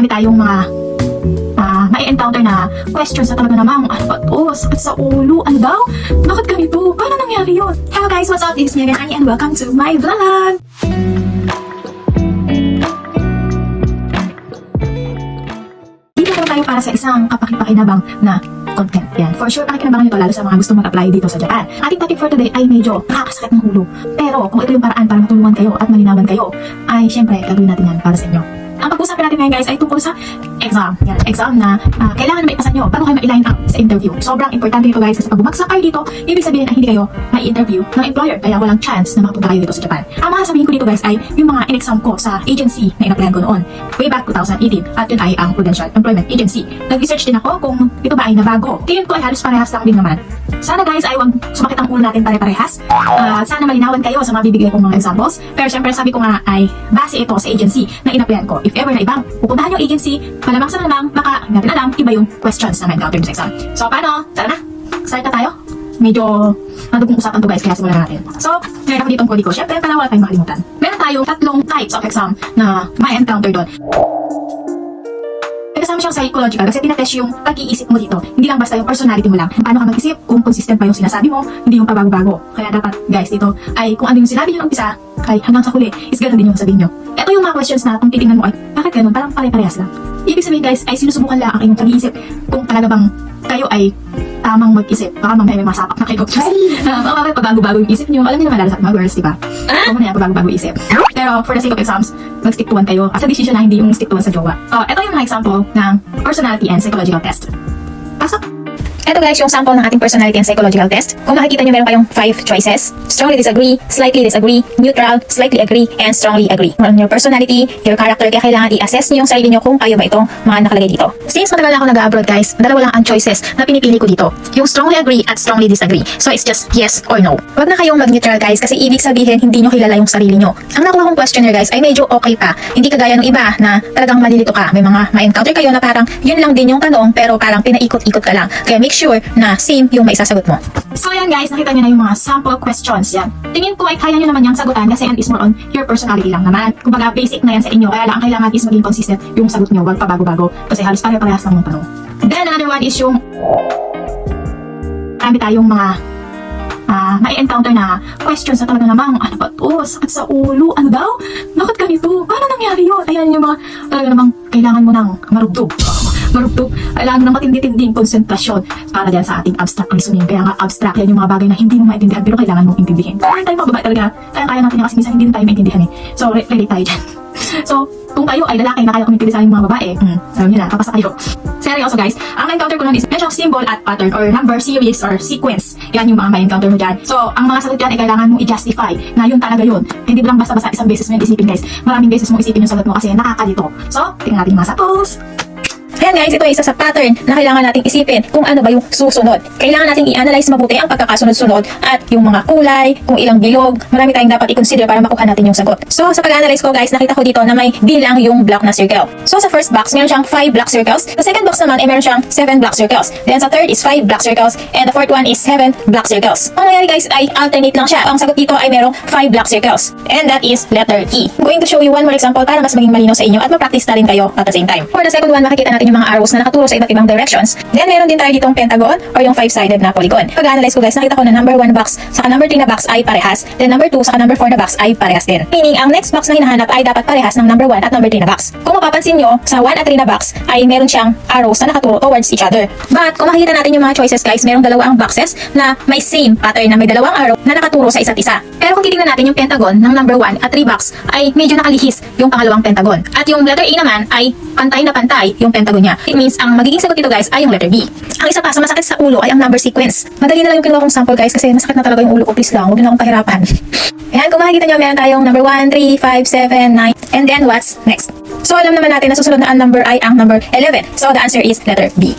marami tayong mga ah, mai-encounter na questions na talaga namang, ano ba to? Sakit sa ulo? Ano daw? Bakit ganito? Paano nangyari yun? Hello guys, what's up? This is Megan Annie and welcome to my vlog! Dito po tayo para sa isang kapakipakinabang na content. Yan. For sure, pakikinabangan nyo to lalo sa mga gusto mag-apply dito sa Japan. Ating topic for today ay medyo nakakasakit ng ulo. Pero kung ito yung paraan para matulungan kayo at malinawan kayo, ay syempre, gagawin natin yan para sa inyo. Ang pag-usapan natin ngayon guys ay tungkol sa exam. Yan, exam na ah, kailangan maipasa nyo bago kayo ma-line up sa interview. Sobrang importante ito guys kasi pag bumagsak kayo dito, ibig sabihin ay hindi kayo ma-interview ng employer kaya walang chance na makapunta kayo dito sa Japan. Ang mga sabihin ko dito guys ay yung mga in-exam ko sa agency na in-applyan ko noon way back 2018 at yun ay ang Prudential Employment Agency. Nag-research din ako kung ito ba ay nabago. Tingin ko ay halos parehas lang din naman. Sana guys ay wag sumakit ang ulo natin pare-parehas. Ah, sana malinawan kayo sa mga bibigay kong mga examples. Pero syempre sabi ko nga ay base ito sa agency na in-applyan ko. If ever na ibang pupuntahan yung agency, malamang sa malamang baka natin alam iba yung questions na ma-encounter sa exam. So paano? Tara na! Start na tayo? Medyo madugong usapan to guys kaya simulan na natin. So, meron ako ditong kodi ko. Syempre, para wala tayong makalimutan. Meron tayong tatlong types of exam na may encounter doon. May kasama siyang psychological kasi tinatest yung pag-iisip mo dito. Hindi lang basta yung personality mo lang. Paano ka mag-isip, kung consistent pa yung sinasabi mo, hindi yung pabago-bago. Kaya dapat, guys, dito ay kung ano yung sinabi nyo ng umpisa, ay hanggang sa huli, is ganun din yung sabihin nyo. Ito yung mga questions na kung titingnan mo ay, bakit ganun? Parang pare-parehas lang. Ibig sabihin guys, ay sinusubukan lang ang inyong pag-iisip kung talaga bang kayo ay tamang mag-isip. Baka mamaya may masapak na kayo. Uh, baka bakit pabago-bago yung isip nyo. Alam niyo naman lalo sa mga girls, di ba? Kung na yan, pabago-bago isip. Pero for the sake of exams, mag-stick to one kayo. Sa decision na hindi yung stick to one sa jowa. Oh, ito yung mga example ng personality and psychological test. Pasok! Ito guys, yung sample ng ating personality and psychological test. Kung makikita nyo, meron kayong 5 choices. Strongly disagree, slightly disagree, neutral, slightly agree, and strongly agree. On your personality, your character, kaya kailangan i-assess nyo yung sarili nyo kung kayo ba itong mga nakalagay dito. Since matagal na ako nag-abroad guys, dalawa lang ang choices na pinipili ko dito. Yung strongly agree at strongly disagree. So it's just yes or no. Huwag na kayong mag-neutral guys kasi ibig sabihin hindi nyo kilala yung sarili nyo. Ang nakuha kong questionnaire guys ay medyo okay pa. Hindi kagaya ng iba na talagang malilito ka. May mga ma-encounter kayo na parang yun lang din yung tanong pero parang pinaikot-ikot ka lang. Kaya make sure na same yung maisasagot mo. So ayan guys, nakita niyo na yung mga sample questions yan. Tingin ko ay kaya niyo naman yung sagutan kasi yan is more on your personality lang naman. Kumbaga basic na yan sa inyo, kaya lang ang kailangan is maging consistent yung sagot niyo, wag pa bago-bago kasi halos pare-parehas lang yung tanong. Then another one is yung marami tayong mga ah mai-encounter na questions na talaga namang, ano ba to? Sakit sa ulo? Ano daw? Bakit ganito? Paano nangyari yun? Ayan yung mga talaga namang kailangan mo ng marugtog. Marugtog. Kailangan ng matindi-tinding konsentrasyon para dyan sa ating abstract reasoning. Kaya nga abstract, yan yung mga bagay na hindi mo maintindihan pero kailangan mong intindihin. Kaya tayo mga babae talaga, kaya kaya natin yan kasi minsan hindi tayo maintindihan eh. So, re- relate tayo dyan. so, kung kayo ay lalaki na kaya kumipili sa mga babae, hmm, sabi niyo na, papasa kayo. Seryoso guys, ang na-encounter ko nun is medyo symbol at pattern or number series or sequence. Yan yung mga ma-encounter mo dyan. So, ang mga sagot dyan ay kailangan mong i-justify na yun talaga yun. Hindi lang basta-basta isang beses mo yung isipin guys. Maraming beses mo isipin yung sagot mo kasi nakakalito. So, tingnan natin yung mga samples. Ayan guys, ito ay isa sa pattern na kailangan nating isipin kung ano ba yung susunod. Kailangan nating i-analyze mabuti ang pagkakasunod-sunod at yung mga kulay, kung ilang bilog, marami tayong dapat i-consider para makuha natin yung sagot. So sa pag-analyze ko guys, nakita ko dito na may bilang yung block na circle. So sa first box, meron siyang 5 black circles. Sa second box naman, eh, meron siyang 7 black circles. Then sa third is 5 black circles. And the fourth one is 7 black circles. Ang nangyari guys ay alternate lang siya. Ang sagot dito ay merong 5 black circles. And that is letter E. I'm going to show you one more example para mas maging malinaw sa inyo at ma-practice na rin kayo at the same time. For the second one, makikita natin yung mga arrows na nakaturo sa iba't ibang directions. Then meron din tayo ditong pentagon or yung five-sided na polygon. Pag-analyze ko guys, nakita ko na number 1 box saka number 3 na box ay parehas. Then number 2 saka number 4 na box ay parehas din. Meaning, ang next box na hinahanap ay dapat parehas ng number 1 at number 3 na box. Kung mapapansin nyo, sa 1 at 3 na box ay meron siyang arrows na nakaturo towards each other. But kung makikita natin yung mga choices guys, merong dalawa ang boxes na may same pattern na may dalawang arrow na nakaturo sa isa't isa. Pero kung titingnan natin yung pentagon ng number 1 at 3 box ay medyo nakalihis yung pangalawang pentagon. At yung letter A naman ay pantay na pantay yung pentagon niya. It means ang magiging sagot dito guys ay yung letter B. Ang isa pa sa masakit sa ulo ay ang number sequence. Madali na lang yung kinuha kong sample guys kasi masakit na talaga yung ulo ko. Please lang, huwag na akong pahirapan. Ayan, kung makikita nyo, meron tayong number 1, 3, 5, 7, 9, and then what's next? So alam naman natin na susunod na ang number ay ang number 11. So the answer is letter B.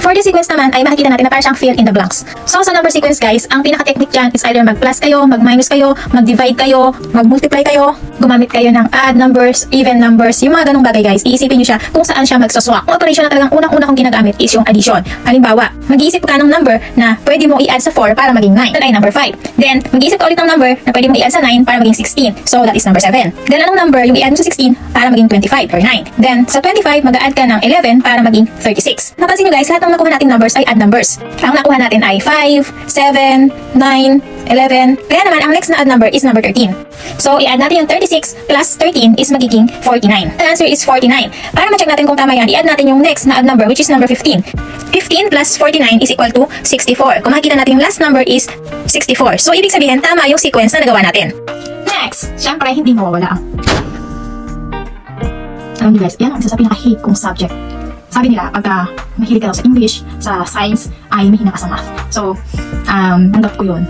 For the sequence naman ay makikita natin na parang siyang fill in the blanks. So sa number sequence guys, ang pinaka-technique dyan is either mag-plus kayo, mag-minus kayo, mag-divide kayo, mag-multiply kayo, gumamit kayo ng add numbers, even numbers, yung mga ganong bagay guys, iisipin nyo siya kung saan siya magsaswak. Ang operation na talagang unang-una kong ginagamit is yung addition. Halimbawa, mag-iisip ka ng number na pwede mo i-add sa 4 para maging 9. That ay number 5. Then, mag-iisip ka ulit ng number na pwede mo i-add sa 9 para maging 16. So, that is number 7. Then, anong number yung i-add mo sa 16 para maging 25 or 9. Then, sa 25, mag-add ka ng 11 para maging 36. Napansin nyo guys, lahat ng nakuha natin numbers ay add numbers. Ang nakuha natin ay 5, 7, 9, 11. Kaya naman, ang next na add number is number 13. So, i-add natin yung 36 plus 13 is magiging 49. The answer is 49. Para ma-check natin kung tama yan, i-add natin yung next na add number which is number 15. 15 plus 49 is equal to 64. Kung makikita natin yung last number is 64. So, ibig sabihin, tama yung sequence na nagawa natin. Next, syempre, hindi mawawala ang... Alam niyo guys, yan ang isa sa pinaka-hate kong subject. Sabi nila, pagka mahilig ka daw sa English, sa science, ay mahina ka sa math. So, um, tanggap ko yun.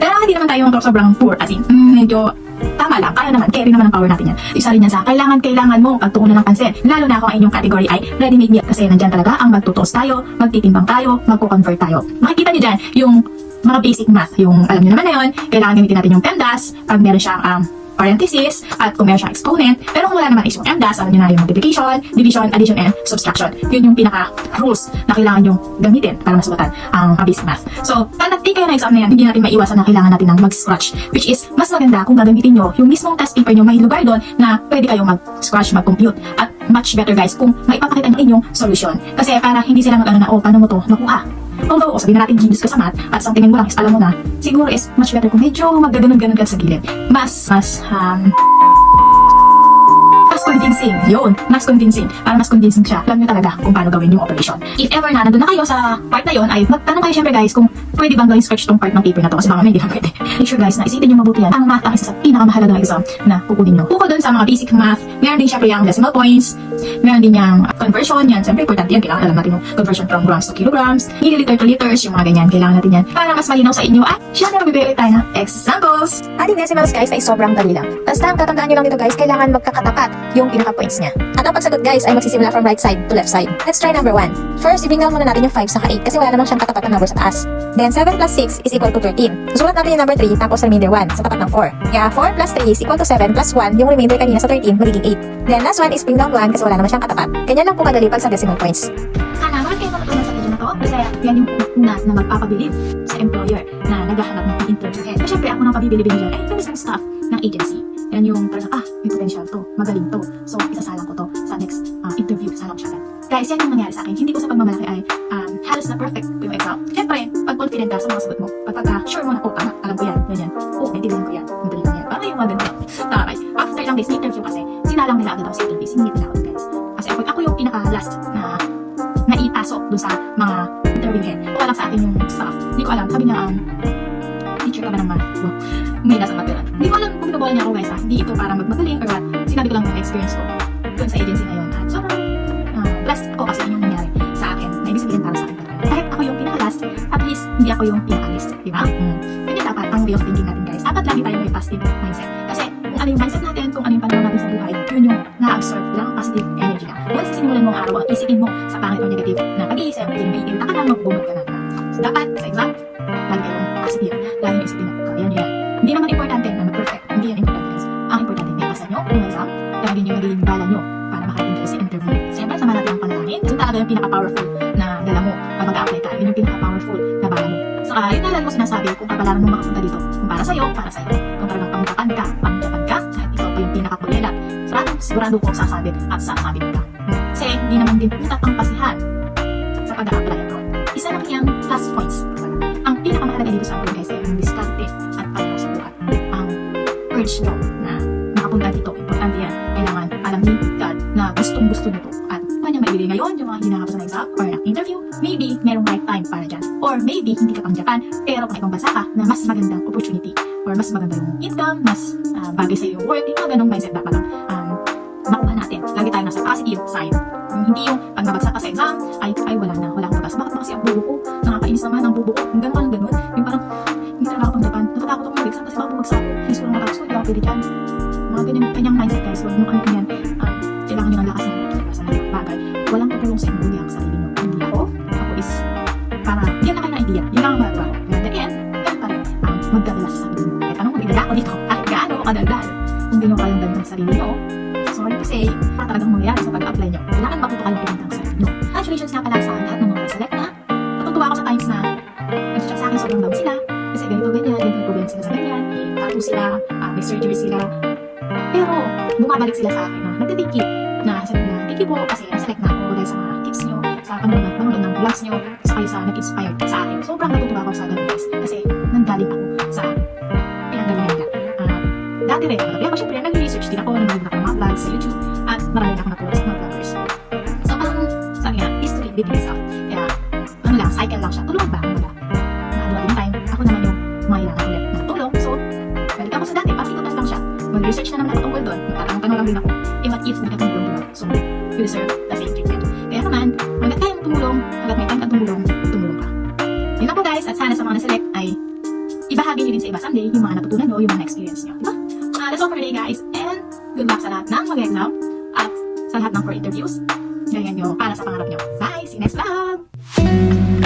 Pero hindi naman tayo sobrang poor, as in, mm, medyo tama lang, kaya naman, carry naman ang power natin yan. Isa rin yan sa kailangan, kailangan mo pagtuunan ng pansin. Lalo na kung ang inyong category ay ready-made meal kasi nandyan talaga ang magtutos tayo, magtitimbang tayo, magko-convert tayo. Makikita niyo dyan yung mga basic math, yung alam niyo naman na yun, kailangan gamitin natin yung PEMDAS, pag meron siyang um, parenthesis, at siyang exponent, pero kung wala naman is yung MDAS, alam niyo na yung multiplication, division, addition, and subtraction. Yun yung pinaka-rules na kailangan yung gamitin para masugatan ang basic math. So, pag nag-take kayo ng exam na yan, hindi natin maiwasan na kailangan natin ng mag-scratch, which is mas maganda kung gagamitin nyo yung mismong test paper nyo, may lugar doon na pwede kayong mag-scratch, mag-compute. At much better guys kung maipapakita nyo inyong solution. Kasi para hindi sila mag-ano na, oh, paano mo to nakuha? Although, oh, sabihin na natin genius ka sa math at sa tingin mo lang is alam mo na, siguro is much better kung medyo magaganon-ganon ka sa gilid. Mas, mas, um, convincing. Yun, mas convincing. Para mas convincing siya, alam nyo talaga kung paano gawin yung operation. If ever na nandun na kayo sa part na yun, ay magtanong kayo syempre guys kung pwede bang gawin sketch tong part ng paper na to kasi baka may hindi na pwede. Make sure guys na isipin nyo mabuti yan. Ang math ang isa sa pinakamahalagang exam na kukunin nyo. Bukod dun sa mga basic math, meron din syempre yung decimal points, meron din yung conversion, yan. Siyempre, importante yan. Kailangan alam natin yung conversion from grams to kilograms, milliliter to liters, yung mga ganyan. Kailangan natin yan. Para mas malinaw sa inyo. At syempre, magbibigay tayo ng examples. Ating decimals guys ay sobrang dali lang. Basta ang tatandaan nyo lang dito guys, kailangan magkakatapat yung pinaka-points niya. At ang pagsagot guys ay magsisimula from right side to left side. Let's try number 1. First, ibring down muna natin yung 5 sa 8 kasi wala namang siyang katapat na number sa taas. Then 7 plus 6 is equal to 13. Susulat natin yung number 3 tapos remainder 1 sa tapat ng 4. Kaya 4 plus 3 is equal to 7 plus 1 yung remainder kanina sa 13 magiging 8. Then last one is bring down 1 kasi wala naman siyang katapat. Ganyan lang po kadali pag sa decimal points. Sana marami kayo matutunan sa video na to kasi yan yung una na magpapabilib sa employer na naghahanap ng head. Kasi syempre ako nang pabibilibin dyan ay yung mismong staff ng agency. Yan yung parang, ah, may potential to, magaling to. So, isasalang ko to sa next uh, interview. Salang ko siya agad. Guys, yan yung nangyari sa akin. Hindi ko sa pagmamalaki ay um, halos na perfect yung exam. Syempre, pag confident ka sa mga sagot mo, pag sure mo na, oh, tama, alam ko yan, ganyan. Oh, naiintindihan ko yan, madali lang yan. Parang yung mga ganito. Taray. After ilang days, interview kasi, sinalang nila agad ako sa interview. Siningit nila ako guys. Kasi ako, ako yung pinaka-last na naipasok dun sa mga interview head. Wala lang sa akin yung staff. Hindi ko alam. Sabi niya, um, teacher ka ba ng math? Wow. May nasa math yun. Hindi ko alam kung binabola niya ako guys ha. Hindi ito para magmagaling or what. Sinabi ko lang yung experience ko dun sa agency na yun. At sobrang uh, blessed ako kasi yun yung nangyari sa akin. Na ibig sabihin para sa akin. Kahit ako yung pinaka-last, at least hindi ako yung pinaka-list. Di ba? Mm. Hindi dapat ang way of thinking natin guys. Dapat lagi tayo may positive mindset. Kasi kung ano yung mindset natin, kung ano yung pananaw natin sa buhay, yun yung na-absorb lang ang positive energy na. Once sinimulan mo ang araw, isipin mo sa pangit o negative na pag-iisip, hindi may ka lang, magbubog ka na. So, dapat sa exam, lagi kayong positive. Lagi yung isipin na, kaya yan. Hindi naman importante na mag-perfect. Hindi yan importante guys. Ang importante, may pasa nyo, exam, lagi nyo magiging bala nyo para makarating sa interview. Siyempre, sama natin ang panalangin. Kasi talaga yung pinaka-powerful na dala mo pag mag-apply ka. Yun yung pinaka-powerful na bala mo. Saka, yun na lang ko sinasabi kung kapalaran mo makapunta dito. Kung para sa'yo, para sa'yo. Kung talagang pangjapan ka, pangjapan ka, kahit ikaw pa yung pinakakulilat. Sigurado, ko sasabit at sasabit ka. Kasi hindi naman din putat ang pasihan. Yung plus points. Ang pinakamahalaga dito sa akin guys ay yung diskarte at pagkaw sa buhay. Ang urge nyo na makapunta dito. Importante yan. Kailangan alam ni God na gustong gusto nyo to. At kung niya maibigay ngayon yung mga hinahabos na exam or ng interview, maybe merong right time para dyan. Or maybe hindi ka pang Japan, pero kung ibang bansa ka na mas magandang opportunity or mas maganda yung income, mas ah, bagay sa yung work, yung mga ganong mindset dapat lang um, makuha natin. Lagi tayo nasa positive side. Yung hindi yung pag nabagsak ka sa exam, ay, ay wala na, wala akong bagas. Bakit ba kasi ang bubo ko? Nakakainis naman ang bubo ko. Yung gano'n, ang gano'n. Yung parang, hindi talaga ako pang Japan. Natatakot ako mag-exam kasi baka bumagsak. Hindi ko lang matapos ko, hindi ako pwede dyan. Mga ganyan, kanyang mindset guys. Huwag nyo kami ganyan. Um, kailangan nyo ng lakas ng nagkaroon daw sila, kasi ganito ganyan, ganito problema sila sa ganyan, tattoo sila, uh, may surgery sila. Pero, bumabalik sila sa akin ah. na nagtitake it, na sabi na, thank you po, kasi select na ako dahil sa mga tips nyo, sa panonood ng, panonood ng vlogs nyo, sa kayo sa nag-inspire sa akin. Sobrang natutuwa ako sa ganun guys, kasi nanggaling ako sa pinanggalingan niya. Uh, dati rin, kagabi ako, syempre, nag-research din ako, nanonood ako ng mga vlogs sa YouTube, at marami na ako nakuha sa mga vloggers. So, parang, sabi nga, history repeats itself. Ibahagi niyo din sa iba someday yung mga natutunan nyo, yung mga experience nyo. Diba? Uh, that's all for today guys, and good luck sa lahat ng mag-exam at sa lahat ng for interviews. Ganyan nyo para sa pangarap nyo. Bye! See you next vlog!